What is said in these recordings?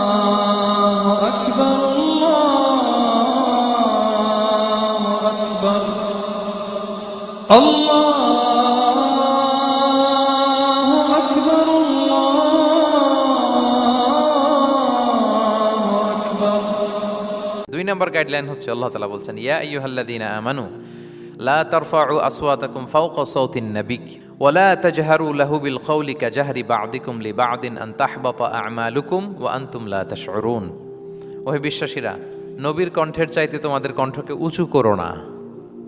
الله أكبر الله أكبر الله أكبر الله أكبر দুই নম্বর গাইডলাইন হচ্ছে আল্লাহ তালা বলছেন ইয়া আইয়ুহাল্লাযীনা আমানু লা তারফাউ আসওয়াতাকুম ফাওকা সাওতিন নাবিক ওয়ালা তাজহারু লাহু বিল কওলি কাজাহরি বা'দিকুম লিবা'দিন আন তাহবাতা আ'মালুকুম ওয়া আনতুম লা বিশ্বাসীরা, নবীর কণ্ঠের চাইতে তোমাদের কণ্ঠকে উঁচু করো না,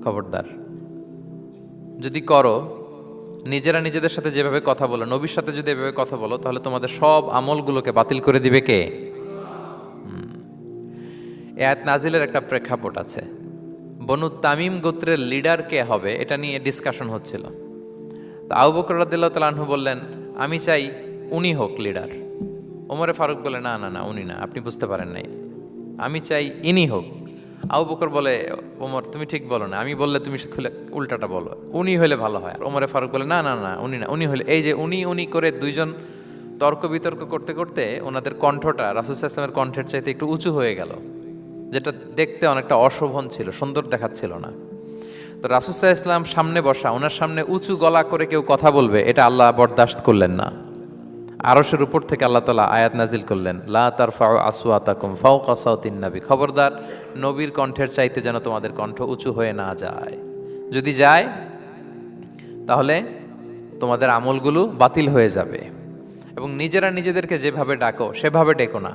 খবরদার। যদি করো, নিজেরা নিজেদের সাথে যেভাবে কথা বলো, নবীর সাথে যদি এভাবে কথা বলো, তাহলে তোমাদের সব আমলগুলোকে বাতিল করে দিবে কে? এ আয়াত নাজিলের একটা প্রেক্ষাপট আছে। বনু তামিম গোত্রের লিডার কে হবে, এটা নিয়ে ডিসকাশন হচ্ছিল। তা আবু বকর রাদিল্লাহ তালাহু বললেন, আমি চাই উনি হোক লিডার ওমরে ফারুক বলে, না না না, উনি না, আপনি বুঝতে পারেন নাই। আমি চাই ইনি হোক। আবু বকর বলে, ওমর, তুমি ঠিক বলো না, আমি বললে তুমি খুলে, উল্টাটা বলো, উনি হলে ভালো হয়। ওমরে ফারুক বলে, না না না, উনি না, উনি হলে এই যে উনি উনি করে দুইজন তর্ক বিতর্ক করতে করতে ওনাদের কণ্ঠটা রাসুল ইসলামের কণ্ঠের চাইতে একটু উঁচু হয়ে গেল, যেটা দেখতে অনেকটা অশোভন ছিল, সুন্দর দেখাচ্ছিল না। তো রাসুসাহ ইসলাম সামনে বসা, ওনার সামনে উঁচু গলা করে কেউ কথা বলবে, এটা আল্লাহ বরদাস্ত করলেন না। আরশের উপর থেকে আল্লাহ তালা আয়াত নাজিল করলেন, লা তার ফাও আসুয়াতাকুম ফাও কাসাউতিন নাবি। খবরদার, নবীর কণ্ঠের চাইতে যেন তোমাদের কণ্ঠ উঁচু হয়ে না যায়। যদি যায়, তাহলে তোমাদের আমলগুলো বাতিল হয়ে যাবে। এবং নিজেরা নিজেদেরকে যেভাবে ডাকো, সেভাবে ডেকো না।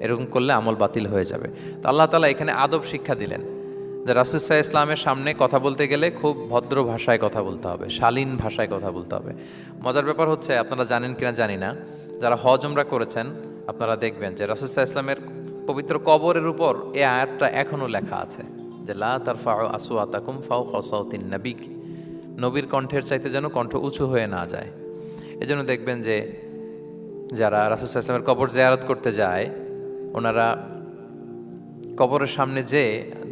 এরকম করলে আমল বাতিল হয়ে যাবে। তো আল্লাহ তালা এখানে আদব শিক্ষা দিলেন। যে রাসুসাহ ইসলামের সামনে কথা বলতে গেলে খুব ভদ্র ভাষায় কথা বলতে হবে, শালীন ভাষায় কথা বলতে হবে। মজার ব্যাপার হচ্ছে, আপনারা জানেন কিনা জানি না, যারা হজ উমরা করেছেন, আপনারা দেখবেন যে রাসুসাহ ইসলামের পবিত্র কবরের উপর এ আয়াতটা এখনও লেখা আছে, যে লা আসু আতাকুম ফাও খসাউতিন নাবিক নবীর কণ্ঠের চাইতে যেন কণ্ঠ উঁচু হয়ে না যায়। এজন্য দেখবেন যে যারা রাসুসাহ ইসলামের কবর জিয়ারত করতে যায়, ওনারা কবরের সামনে যে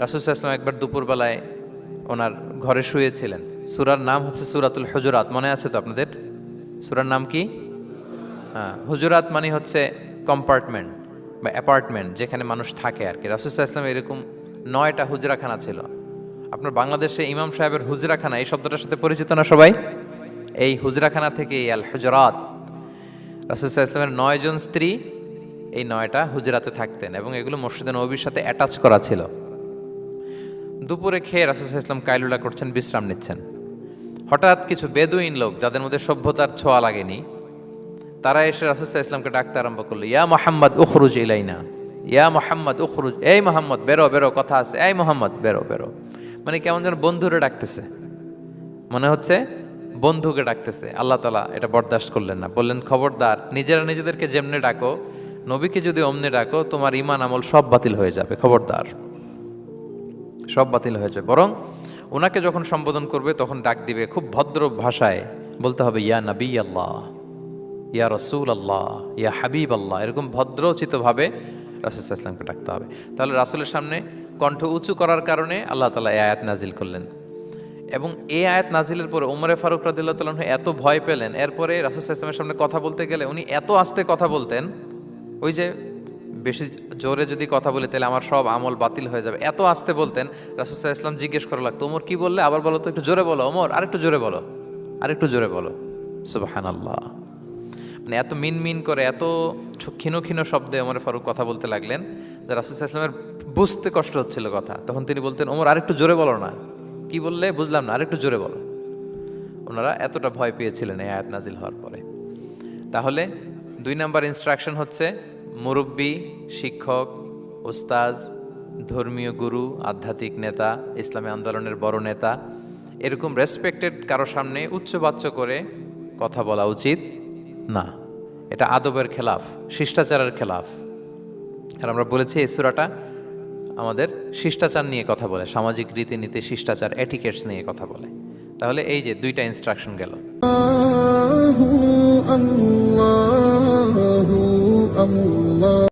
রাসুল ইসলাম একবার দুপুরবেলায় ওনার ঘরে শুয়েছিলেন। সুরার নাম হচ্ছে সুরাতুল হুজুরাত, মনে আছে তো আপনাদের? সুরার নাম কি? হ্যাঁ হুজুরাত মানে হচ্ছে কম্পার্টমেন্ট বা অ্যাপার্টমেন্ট যেখানে মানুষ থাকে আর কি। রাসুল ইসলাম এরকম নয়টা হুজরাখানা ছিল। আপনার বাংলাদেশে ইমাম সাহেবের হুজরাখানা, এই শব্দটার সাথে পরিচিত না সবাই? এই হুজরাখানা থেকে এই আল হুজরাত। রাসুল ইসলামের নয়জন স্ত্রী এই নয়টা হুজরাতে থাকতেন এবং এগুলো মসজিদে নবীর সাথে অ্যাটাচ করা ছিল। দুপুরে খেয়ে রাসুল ইসলাম কাইলুলা করছেন, বিশ্রাম নিচ্ছেন। হঠাৎ কিছু বেদুইন লোক, যাদের মধ্যে সভ্যতার ছোঁয়া লাগেনি, তারা এসে রাসুল ইসলামকে ডাকতে আরম্ভ করল, ইয়া মোহাম্মদ, উখরুজ ইলাইনা। ইয়া মোহাম্মদ, উখরুজ। এই মোহাম্মদ, বেরো বেরো, কথা আছে। এই মোহাম্মদ, বেরো বেরো। মানে কেমন যেন বন্ধুরে ডাকতেছে। মনে হচ্ছে বন্ধুকে ডাকতেছে। আল্লাহ তালা এটা বরদাস্ত করলেন না। বললেন, খবরদার, নিজেরা নিজেদেরকে যেমনি ডাকো, নবীকে যদি অমনি ডাকো, তোমার ইমান আমল সব বাতিল হয়ে যাবে। খবরদার। সব বাতিল হয়ে বরং ওনাকে যখন সম্বোধন করবে, তখন ডাক দিবে খুব ভদ্র ভাষায়, বলতে হবে, ইয়া নবী আল্লাহ ইয়া রসুল আল্লাহ ইয়া হাবিব আল্লাহ এরকম ভদ্রোচিতভাবে রাসুল ইসলামকে ডাকতে হবে। তাহলে রাসুলের সামনে কণ্ঠ উঁচু করার কারণে আল্লাহ তালা এই আয়াত নাজিল করলেন। এবং এই আয়াত নাজিলের পরে উমরে ফারুক রাদিল্লাহ তালন এত ভয় পেলেন। এরপরে রাসুল ইসলামের সামনে কথা বলতে গেলে উনি এত আস্তে কথা বলতেন, ওই যে বেশি জোরে যদি কথা বলি, তাহলে আমার সব আমল বাতিল হয়ে যাবে। এত আসতে বলতেন রাসুসাহ ইসলাম জিজ্ঞেস করা লাগতো, ওমর, কি বললে? আবার বলো তো, একটু জোরে বলো, ওমর, আরেকটু জোরে বলো, আরেকটু জোরে বলো। সুবাহান আল্লাহ মানে এত মিন মিন করে, এত ক্ষীণ ক্ষীণ শব্দে ওমর ফারুক কথা বলতে লাগলেন, যে রাসুল ইসলামের বুঝতে কষ্ট হচ্ছিল কথা। তখন তিনি বলতেন, ওমর, আরেকটু জোরে বলো না। কি বললে? বুঝলাম না, আরেকটু জোরে বলো। ওনারা এতটা ভয় পেয়েছিলেন এই আয়াত নাজিল হওয়ার পরে। তাহলে দুই নাম্বার ইনস্ট্রাকশন হচ্ছে মুরব্বী, শিক্ষক ওস্তাজ ধর্মীয় গুরু, আধ্যাত্মিক নেতা, ইসলামী আন্দোলনের বড় নেতা, এরকম রেসপেক্টেড কারও সামনে উচ্চবাচ্য করে কথা বলা উচিত না। এটা আদবের খেলাফ, শিষ্টাচারের খেলাফ। আর আমরা বলেছি এই সুরাটা আমাদের শিষ্টাচার নিয়ে কথা বলে, সামাজিক রীতিনীতি, শিষ্টাচার এটিকেটস নিয়ে কথা বলে। তাহলে এই যে দুইটা ইনস্ট্রাকশন গেল। الله